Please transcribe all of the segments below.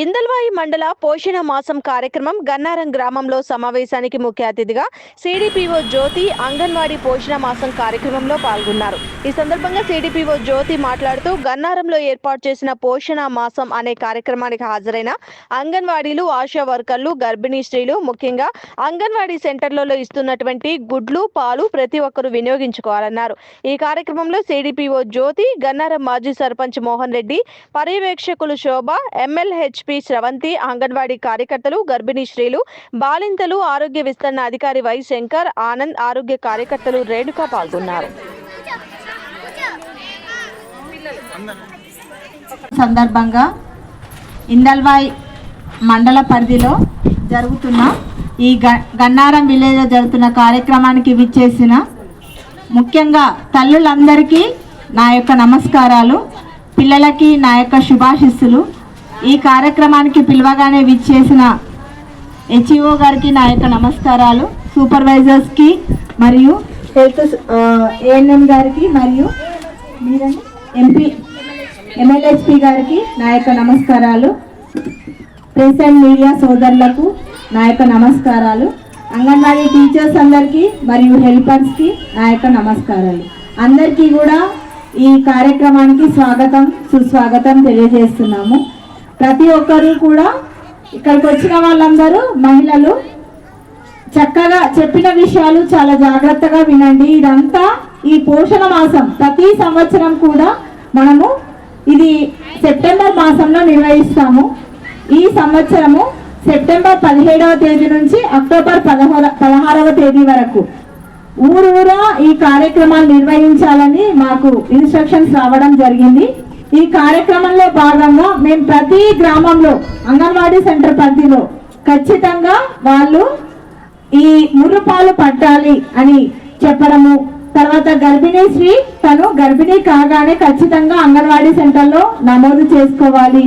ఇందల్వాయి మండల పోషణ మాసం కార్యక్రమం గన్నారం గ్రామంలో సమావేశానికి ముఖ్య అతిథిగా సిడిపిఓ జ్యోతి అంగన్వాడీ పోషణ మాసం కార్యక్రమంలో పాల్గొన్నారు. ఈ సందర్భంగా సిడిపిఓ జ్యోతి మాట్లాడుతూ గన్నారంలో ఏర్పాటు చేసిన పోషణ మాసం అనే కార్యక్రమానికి హాజరైన అంగన్వాడీలు ఆశా వర్కర్లు గర్భిణీ స్త్రీలు ముఖ్యంగా అంగన్వాడీ సెంటర్లలో ఇస్తున్నటువంటి గుడ్లు పాలు ప్రతి ఒక్కరూ వినియోగించుకోవాలన్నారు. ఈ కార్యక్రమంలో సిడిపిఓ జ్యోతి గన్నారం మాజీ సర్పంచ్ మోహన్ రెడ్డి పర్యవేక్షకులు శోభ హెచ్పి స్రవంతి అంగన్వాడీ కార్యకర్తలు గర్భిణీ స్త్రీలు బాలింతలు ఆరోగ్య విస్తరణ అధికారి వై శంకర్ ఆనంద్ ఆరోగ్య కార్యకర్తలు రేణుక పాల్గొన్నారు. సందర్భంగా ఇందల్వాయ్ మండల పరిధిలో జరుగుతున్న ఈ గన్నారం విలేజ్లో జరుగుతున్న కార్యక్రమానికి విచ్చేసిన ముఖ్యంగా తల్లులందరికీ నా యొక్క నమస్కారాలు పిల్లలకి నా యొక్క శుభాశిస్సులు ఈ కార్యక్రమానికి పిలవగానే విచ్చేసిన హెచ్ఈఓ గారికి నా యొక్క నమస్కారాలు సూపర్వైజర్స్కి మరియు హెల్త్ ఏఎన్ఎం గారికి మరియు మీరండి ఎంపీ ఎమ్మెల్యేస్పీ గారికి నా యొక్క నమస్కారాలు. ప్రెస్ అండ్ మీడియా సోదరులకు నా యొక్క నమస్కారాలు. అంగన్వాడీ టీచర్స్ అందరికీ మరియు హెల్పర్స్కి నా యొక్క నమస్కారాలు. అందరికీ కూడా ఈ కార్యక్రమానికి స్వాగతం సుస్వాగతం తెలియజేస్తున్నాము. ప్రతి ఒక్కరు కూడా ఇక్కడికి వచ్చిన వాళ్ళందరూ మహిళలు చక్కగా చెప్పిన విషయాలు చాలా జాగ్రత్తగా వినండి. ఇదంతా ఈ పోషణ మాసం ప్రతి సంవత్సరం కూడా మనము ఇది సెప్టెంబర్ మాసంలో నిర్వహిస్తాము. ఈ సంవత్సరము సెప్టెంబర్ పదిహేడవ తేదీ నుంచి అక్టోబర్ పదహార పదహారవ తేదీ వరకు. ఊరూరా ఈ కార్యక్రమాలు నిర్వహించాలని మాకు ఇన్స్ట్రక్షన్స్ రావడం జరిగింది. ఈ కార్యక్రమంలో భాగంగా మేము ప్రతి గ్రామంలో అంగన్వాడీ సెంటర్ పరిధిలో ఖచ్చితంగా వాళ్ళు ఈ ముర్రుపాలు పట్టాలి అని చెప్పడము. తర్వాత గర్భిణీ స్త్రీ తను గర్భిణీ కాగానే ఖచ్చితంగా అంగన్వాడీ సెంటర్లో నమోదు చేసుకోవాలి.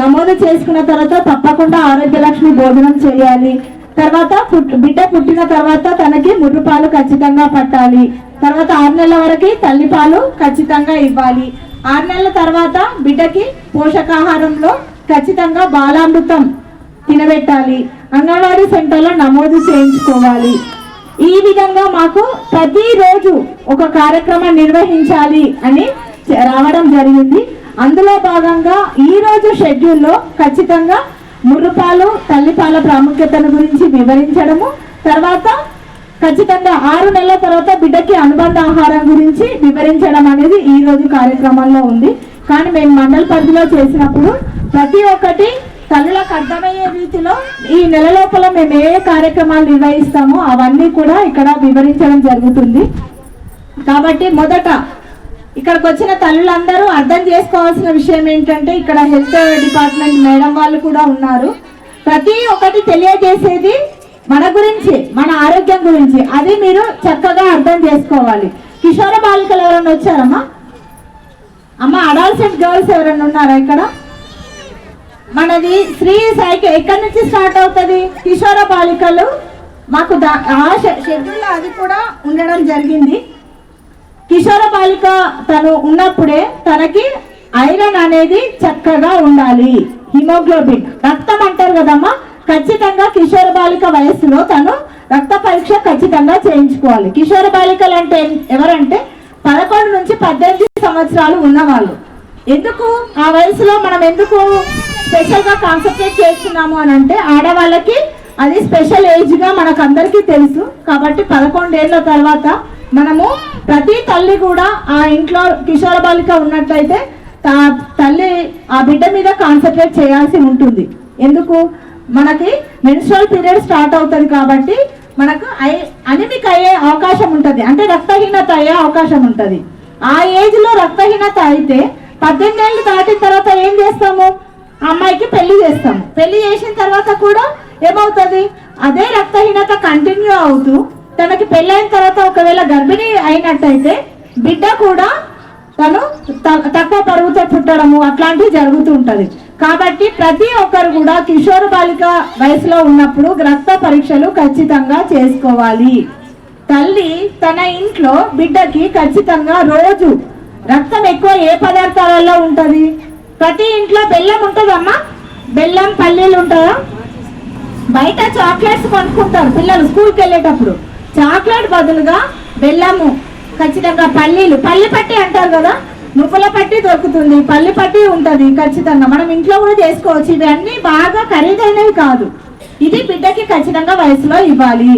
నమోదు చేసుకున్న తర్వాత తప్పకుండా ఆరోగ్య లక్ష్మి భోజనం చేయాలి. తర్వాత బిడ్డ పుట్టిన తర్వాత తనకి ముర్రుపాలు ఖచ్చితంగా పట్టాలి. తర్వాత ఆరు నెలల వరకు తల్లిపాలు ఖచ్చితంగా ఇవ్వాలి. ఆరు నెలల తర్వాత బిడ్డకి పోషకాహారంలో ఖచ్చితంగా బాలామృతం తినబెట్టాలి. అంగన్వాడీ సెంటర్లో నమోదు చేయించుకోవాలి. ఈ విధంగా మాకు ప్రతిరోజు ఒక కార్యక్రమం నిర్వహించాలి అని రావడం జరిగింది. అందులో భాగంగా ఈ రోజు షెడ్యూల్లో ఖచ్చితంగా ముర్రుపాలు తల్లిపాల ప్రాముఖ్యతను గురించి వివరించడము తర్వాత ఖచ్చితంగా ఆరు నెలల తర్వాత బిడ్డకి అనుబంధ ఆహారం గురించి వివరించడం అనేది ఈ రోజు కార్యక్రమంలో ఉంది. కానీ మేము మండల పరిధిలో చేసినప్పుడు ప్రతి ఒక్కటి తల్లులకు అర్థమయ్యే రీతిలో ఈ నెల లోపల మేము ఏ కార్యక్రమాలు నిర్వహిస్తామో అవన్నీ కూడా ఇక్కడ వివరించడం జరుగుతుంది. కాబట్టి మొదట ఇక్కడికి వచ్చిన తల్లులందరూ అర్థం చేసుకోవాల్సిన విషయం ఏంటంటే ఇక్కడ హెల్త్ డిపార్ట్మెంట్ మేడం వాళ్ళు కూడా ఉన్నారు. ప్రతి ఒక్కటి తెలియజేసేది మన గురించి మన ఆరోగ్యం గురించి అది మీరు చక్కగా అర్థం చేసుకోవాలి. కిషోర బాలికలు ఎవరైనా వచ్చారమ్మా? అమ్మ అడాల్సెంట్ గర్ల్స్ ఎవరైనా ఉన్నారా ఇక్కడ? మనది శ్రీ సైకి ఎక్కడి నుంచి స్టార్ట్ అవుతుంది? కిషోర బాలికలు మాకు దా- ఆ షెడ్యూల్ అది కూడా ఉండడం జరిగింది. కిషోర బాలిక తను ఉన్నప్పుడే తనకి ఐరన్ అనేది చక్కగా ఉండాలి. హిమోగ్లోబిన్ రక్తం అంటారు కదమ్మా? ఖచ్చితంగా కిషోర బాలిక వయస్సులో తను రక్త పరీక్ష ఖచ్చితంగా చేయించుకోవాలి. కిషోర బాలికలు అంటే ఎవరంటే పదకొండు నుంచి పద్దెనిమిది సంవత్సరాలు ఉన్నవాళ్ళు. ఎందుకు? ఆ వయసులో మనం ఎందుకు స్పెషల్గా కాన్సన్ట్రేట్ చేస్తున్నాము అని అంటే ఆడవాళ్ళకి అది స్పెషల్ ఏజ్గా మనకు అందరికీ తెలుసు. కాబట్టి పదకొండేళ్ళ తర్వాత మనము ప్రతి తల్లి కూడా ఆ ఇంట్లో కిషోర బాలిక ఉన్నట్లయితే తల్లి ఆ బిడ్డ మీద కాన్సన్ట్రేట్ చేయాల్సి ఉంటుంది. ఎందుకు? మనకి మెన్స్ట్రల్ పీరియడ్ స్టార్ట్ అవుతుంది కాబట్టి మనకు ఐ అనిమిక్ అయ్యే అవకాశం ఉంటుంది. అంటే రక్తహీనత అయ్యే అవకాశం ఉంటుంది. ఆ ఏజ్లో రక్తహీనత అయితే పద్దెనిమిది ఏళ్ళు దాటిన తర్వాత ఏం చేస్తాము? అమ్మాయికి పెళ్ళి చేస్తాము. పెళ్ళి చేసిన తర్వాత కూడా ఏమవుతుంది? అదే రక్తహీనత కంటిన్యూ అవుతూ తనకి పెళ్ళైన తర్వాత ఒకవేళ గర్భిణీ అయినట్టయితే బిడ్డ కూడా తను తక్కువ పరుగుతో పుట్టడము అట్లాంటివి జరుగుతూ ఉంటుంది. కాబట్టి ప్రతి ఒక్కరు కూడా కిషోర బాలిక వయసులో ఉన్నప్పుడు రక్త పరీక్షలు ఖచ్చితంగా చేసుకోవాలి. తల్లి తన ఇంట్లో బిడ్డకి ఖచ్చితంగా రోజు రక్తం ఎక్కువ ఏ పదార్థాలలో ఉంటుంది? ప్రతి ఇంట్లో బెల్లం ఉంటుందమ్మా? బెల్లం పల్లీలు ఉంటుందా? బయట చాక్లెట్స్ కొనుక్కుంటారు పిల్లలు స్కూల్కి వెళ్ళేటప్పుడు. చాక్లెట్ బదులుగా బెల్లము ఖచ్చితంగా పల్లీలు. పల్లి పట్టి అంటారు కదా? నువ్వుల పట్టి దొరుకుతుంది పల్లి పట్టి ఉంటుంది ఖచ్చితంగా. మనం ఇంట్లో కూడా చేసుకోవచ్చు. ఇవన్నీ బాగా ఖరీదైనవి కాదు. ఇది బిడ్డకి ఖచ్చితంగా వయసులో ఇవ్వాలి.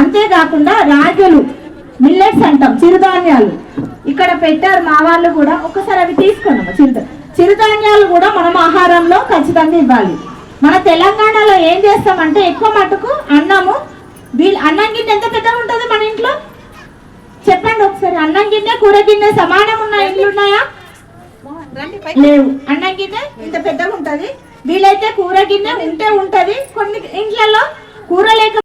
అంతేకాకుండా రాగులు మిల్లెట్స్ అంటాం చిరుధాన్యాలు. ఇక్కడ పెట్టారు మా వాళ్ళు కూడా. ఒకసారి అవి తీసుకున్నాము. చిరుధ చిరుధాన్యాలు కూడా మనం ఆహారంలో ఖచ్చితంగా ఇవ్వాలి. మన తెలంగాణలో ఏం చేస్తామంటే ఎక్కువ మటుకు అన్నము వీళ్ళు అన్నం గిన్నె ఎంత పెద్దగా ఉంటుంది మన ఇంట్లో? ఒకసారి అన్నం గిన్నె కూర గిన్నె సమానం ఉన్న ఇల్లు ఉన్నాయా లేవు. అన్నం గిన్నె ఇంత పెద్దగా ఉంటది వీలైతే కూర గిన్నె ఉంటే ఉంటది. కొన్ని ఇంట్లలో కూర లేక